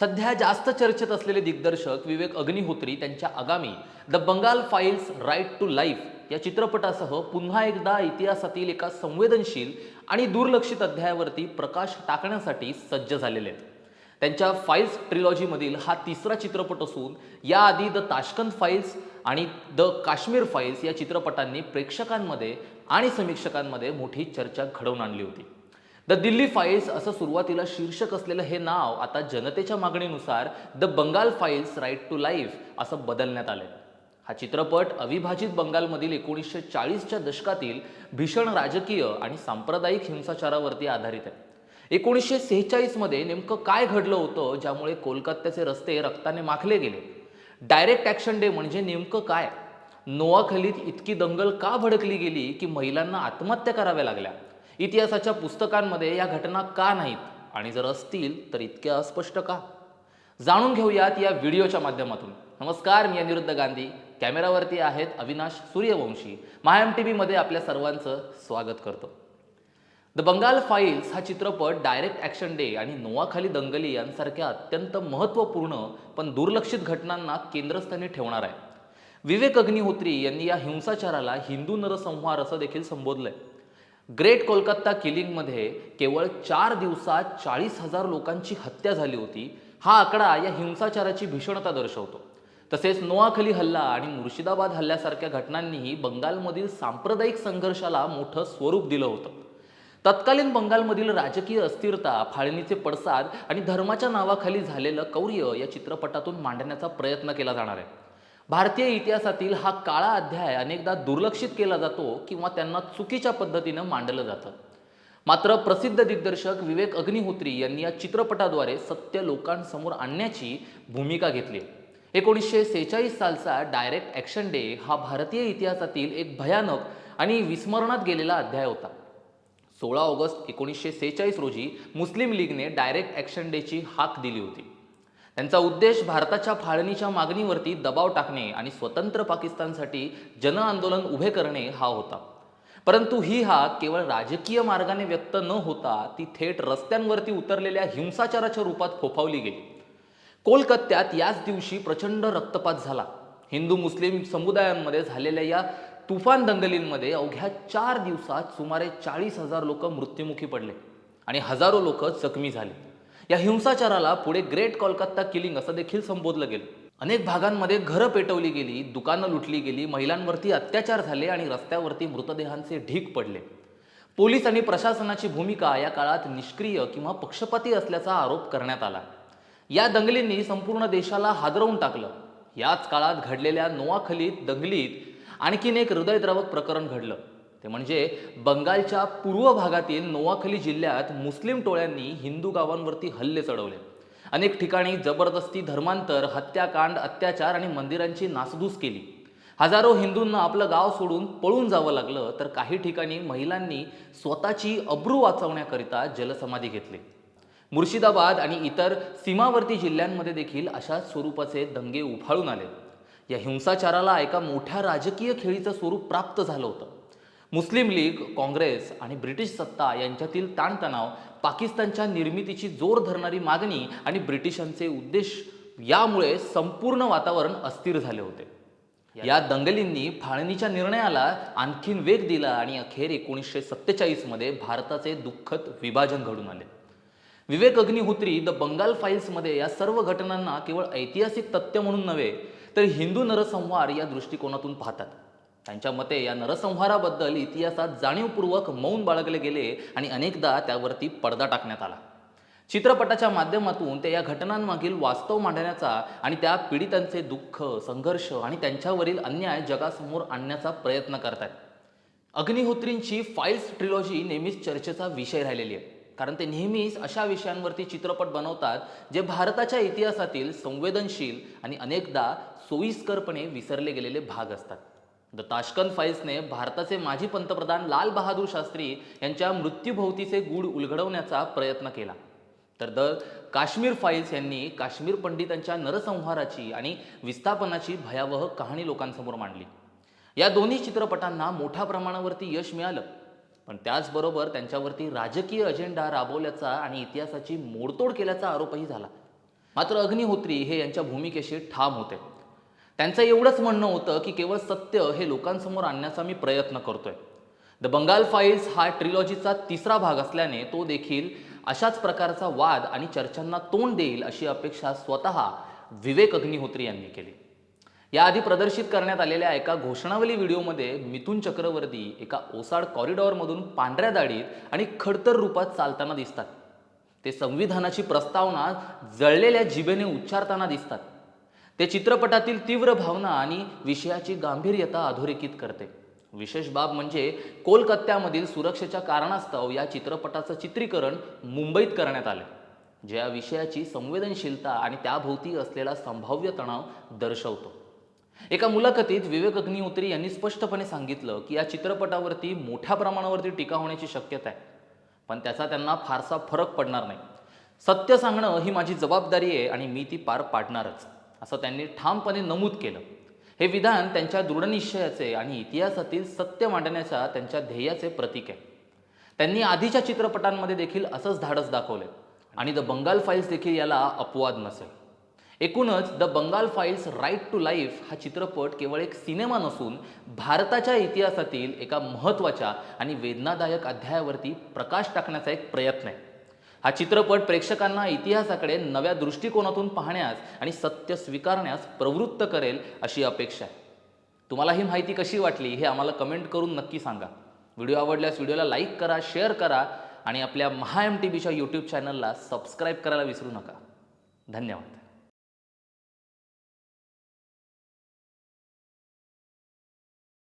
सध्या जास्त चर्चेत असलेले दिग्दर्शक विवेक अग्निहोत्री त्यांच्या आगामी the Bengal files right to life या चित्रपटासह पुन्हा एकदा इतिहासातील एका संवेदनशील आणि दुर्लक्षित अध्यायावरती प्रकाश टाकण्यासाठी सज्ज झालेले आहेत. त्यांच्या फाईल्स ट्रिलॉजीमधील हा तिसरा चित्रपट असून याआधी द ताशकंद फाईल्स आणि द काश्मीर फाईल्स या चित्रपटांनी प्रेक्षकांमध्ये आणि समीक्षकांमध्ये मोठी चर्चा घडवून आणली होती. द दिल्ली फाईल्स असं सुरुवातीला शीर्षक असलेलं हे नाव आता जनतेच्या मागणीनुसार the Bengal files right to life असं बदलण्यात आलं हा चित्रपट अविभाजित बंगालमधील एकोणीसशे चाळीसच्या दशकातील भीषण राजकीय आणि सांप्रदायिक हिंसाचारावरती आधारित आहे. एकोणीसशे सेहेचाळीसमध्ये नेमकं काय घडलं होतं ज्यामुळे कोलकात्याचे रस्ते रक्ताने माखले गेले? डायरेक्ट ॲक्शन डे म्हणजे नेमकं काय? नोआखलीत इतकी दंगल का भडकली गेली की महिलांना आत्महत्या कराव्या लागल्या? इतिहासाच्या पुस्तकांमध्ये या घटना का नाहीत? आणि जर असतील तर इतक्या अस्पष्ट का? जाणून घेऊयात या व्हिडिओच्या माध्यमातून. नमस्कार मी अनिरुद्ध गांधी. कॅमेरावरती आहेत अविनाश सूर्यवंशी. मायम टी व्हीमध्ये आपल्या सर्वांचं स्वागत करतो. द बंगाल फाईल्स हा चित्रपट डायरेक्ट ॲक्शन डे आणि नोवाखाली दंगली यांसारख्या अत्यंत महत्त्वपूर्ण पण दुर्लक्षित घटनांना केंद्रस्थानी ठेवणार आहे. विवेक अग्निहोत्री यांनी या हिंसाचाराला हिंदू नरसंहार असं देखील संबोधलंय. ग्रेट कोलकाता किलिंगमध्ये केवळ चार दिवसात चाळीस हजार लोकांची हत्या झाली होती. हा आकडा या हिंसाचाराची भीषणता दर्शवतो. तसेच नोआखली हल्ला आणि मुर्शिदाबाद हल्ल्यासारख्या घटनांनीही बंगालमधील सांप्रदायिक संघर्षाला मोठं स्वरूप दिलं होतं. तत्कालीन बंगालमधील राजकीय अस्थिरता फाळणीचे पडसाद आणि धर्माच्या नावाखाली झालेलं कौर्य या चित्रपटातून मांडण्याचा प्रयत्न केला जाणार आहे. भारतीय इतिहासातील हा काळा अध्याय अनेकदा दुर्लक्षित केला जातो किंवा त्यांना चुकीच्या पद्धतीनं मांडलं जातं. मात्र प्रसिद्ध दिग्दर्शक विवेक अग्निहोत्री यांनी या चित्रपटाद्वारे सत्य लोकांसमोर आणण्याची भूमिका घेतली. एकोणीसशे सेहेचाळीस सालचा डायरेक्ट ॲक्शन डे हा भारतीय इतिहासातील एक भयानक आणि विस्मरणात गेलेला अध्याय होता. सोळा ऑगस्ट एकोणीसशे सेहेचाळीस रोजी मुस्लिम लीगने डायरेक्ट ॲक्शन डेची हाक दिली होती. त्यांचा उद्देश भारताच्या फाळणीच्या मागणीवरती दबाव टाकणे आणि स्वतंत्र पाकिस्तानसाठी जन आंदोलन उभे करणे हा होता. परंतु ही हा केवळ राजकीय मार्गाने व्यक्त न होता ती थेट रस्त्यांवरती उतरलेल्या हिंसाचाराच्या रूपात फोफावली गेली. कोलकात्यात याच दिवशी प्रचंड रक्तपात झाला. हिंदू मुस्लिम समुदायांमध्ये झालेल्या या तुफान दंगलींमध्ये अवघ्या चार दिवसात सुमारे चाळीस हजार लोक मृत्युमुखी पडले आणि हजारो लोक जखमी झाले. या हिंसाचाराला पुढे ग्रेट कोलकाता किलिंग असं देखील संबोधलं गेलं. अनेक भागांमध्ये घरं पेटवली गेली दुकानं लुटली गेली महिलांवरती अत्याचार झाले आणि रस्त्यावरती मृतदेहांचे ढीक पडले. पोलीस आणि प्रशासनाची भूमिका या काळात निष्क्रिय किंवा पक्षपाती असल्याचा आरोप करण्यात आला. या दंगलींनी संपूर्ण देशाला हादरवून टाकलं. याच काळात घडलेल्या नोआखलीत दंगलीत आणखीन एक हृदयद्रावक प्रकरण घडलं. ते म्हणजे बंगालच्या पूर्व भागातील नोवाखली जिल्ह्यात मुस्लिम टोळ्यांनी हिंदू गावांवरती हल्ले चढवले. अनेक ठिकाणी जबरदस्ती धर्मांतर हत्याकांड अत्याचार आणि मंदिरांची नासधूस केली. हजारो हिंदूंना आपलं गाव सोडून पळून जावं लागलं तर काही ठिकाणी महिलांनी स्वतःची अब्रू वाचवण्याकरिता जलसमाधी घेतली. मुर्शिदाबाद आणि इतर सीमावर्ती जिल्ह्यांमध्ये देखील अशा स्वरूपाचे दंगे उफाळून आले. या हिंसाचाराला एका मोठ्या राजकीय खेळीचं स्वरूप प्राप्त झालं होतं. मुस्लिम लीग काँग्रेस आणि ब्रिटिश सत्ता यांच्यातील ताणतणाव पाकिस्तानच्या निर्मितीची जोर धरणारी मागणी आणि ब्रिटिशांचे उद्देश यामुळे संपूर्ण वातावरण अस्थिर झाले होते. या दंगलींनी फाळणीच्या निर्णयाला आणखीन वेग दिला आणि अखेर एकोणीसशे सत्तेचाळीसमध्ये भारताचे दुःखद विभाजन घडून आले. विवेक अग्निहोत्री द बंगाल फाईल्समध्ये या सर्व घटनांना केवळ ऐतिहासिक तथ्य म्हणून नव्हे तर हिंदू नरसंहार या दृष्टिकोनातून पाहतात. त्यांच्या मते या नरसंहाराबद्दल इतिहासात जाणीवपूर्वक मौन बाळगले गेले आणि अनेकदा त्यावरती पडदा टाकण्यात आला. चित्रपटाच्या माध्यमातून ते या घटनांमागील वास्तव मांडण्याचा आणि त्या पीडितांचे दुःख संघर्ष आणि त्यांच्यावरील अन्याय जगासमोर आणण्याचा प्रयत्न करतात अग्निहोत्रींची फाईल्स ट्रिलॉजी नेहमीच चर्चेचा विषय राहिलेली आहे. कारण ते नेहमीच अशा विषयांवरती चित्रपट बनवतात जे भारताच्या इतिहासातील संवेदनशील आणि अनेकदा सोयीस्करपणे विसरले गेलेले भाग असतात. द ताशकंद फाईल्सने भारताचे माजी पंतप्रधान लाल बहादूर शास्त्री यांच्या मृत्यूभोवतीचे गूढ उलगडवण्याचा प्रयत्न केला. तर द काश्मीर फाईल्स यांनी काश्मीर पंडितांच्या नरसंहाराची आणि विस्थापनाची भयावह कहाणी लोकांसमोर मांडली. या दोन्ही चित्रपटांना मोठ्या प्रमाणावरती यश मिळालं. पण त्याचबरोबर त्यांच्यावरती राजकीय अजेंडा राबवल्याचा आणि इतिहासाची मोडतोड केल्याचा आरोपही झाला. मात्र अग्निहोत्री हे यांच्या भूमिकेशी ठाम होते. त्यांचं एवढंच म्हणणं होतं की केवळ सत्य हे लोकांसमोर आणण्याचा मी प्रयत्न करतोय. द बंगाल फाईल्स हा ट्रिलॉजीचा तिसरा भाग असल्याने तो देखील अशाच प्रकारचा वाद आणि चर्चांना तोंड देईल अशी अपेक्षा स्वतः विवेक अग्निहोत्री यांनी केली. याआधी प्रदर्शित करण्यात आलेल्या एका घोषणावली व्हिडिओमध्ये मिथुन चक्रवर्ती एका ओसाड कॉरिडॉरमधून पांढऱ्या दाढीत आणि खडतर रूपात चालताना दिसतात. ते संविधानाची प्रस्तावना जळलेल्या जिभेने उच्चारताना दिसतात. ते चित्रपटातील तीव्र भावना आणि विषयाची गांभीर्यता अधोरेखित करते. विशेष बाब म्हणजे कोलकात्यामधील सुरक्षेच्या कारणास्तव या चित्रपटाचं चित्रीकरण मुंबईत करण्यात आले जे या विषयाची संवेदनशीलता आणि त्याभोवती असलेला संभाव्य तणाव दर्शवतो. एका मुलाखतीत विवेक अग्निहोत्री यांनी स्पष्टपणे सांगितलं की या चित्रपटावरती मोठ्या प्रमाणावरती टीका होण्याची शक्यता आहे पण त्याचा त्यांना फारसा फरक पडणार नाही. सत्य सांगणं ही माझी जबाबदारी आहे आणि मी ती पार पाडणारच. असं त्यांनी ठामपणे नमूद केलं. हे विधान त्यांच्या दृढनिश्चयाचे आणि इतिहासातील सत्य मांडण्याच्या त्यांच्या ध्येयाचे प्रतीक आहे. त्यांनी आधीच्या चित्रपटांमध्ये देखील असंच धाडस दाखवले. आणि द बंगाल फाईल्स देखील याला अपवाद नसेल. एकूणच the Bengal files right to life हा चित्रपट केवळ एक सिनेमा नसून भारताच्या इतिहासातील एका महत्त्वाच्या आणि वेदनादायक अध्यायावरती प्रकाश टाकण्याचा एक प्रयत्न आहे. हा चित्रपट प्रेक्षकांना इतिहासाकडे नव्या दृष्टिकोनातून पाहण्यास आणि सत्य स्वीकारण्यास प्रवृत्त करेल अशी अपेक्षा आहे. तुम्हाला ही माहिती कशी वाटली हे आम्हाला कमेंट करून नक्की सांगा. व्हिडिओ आवडल्यास व्हिडिओला लाईक करा शेअर करा आणि आपल्या महा एम टी बीच्या यूट्यूब चॅनलला सबस्क्राईब करायला विसरू नका. धन्यवाद.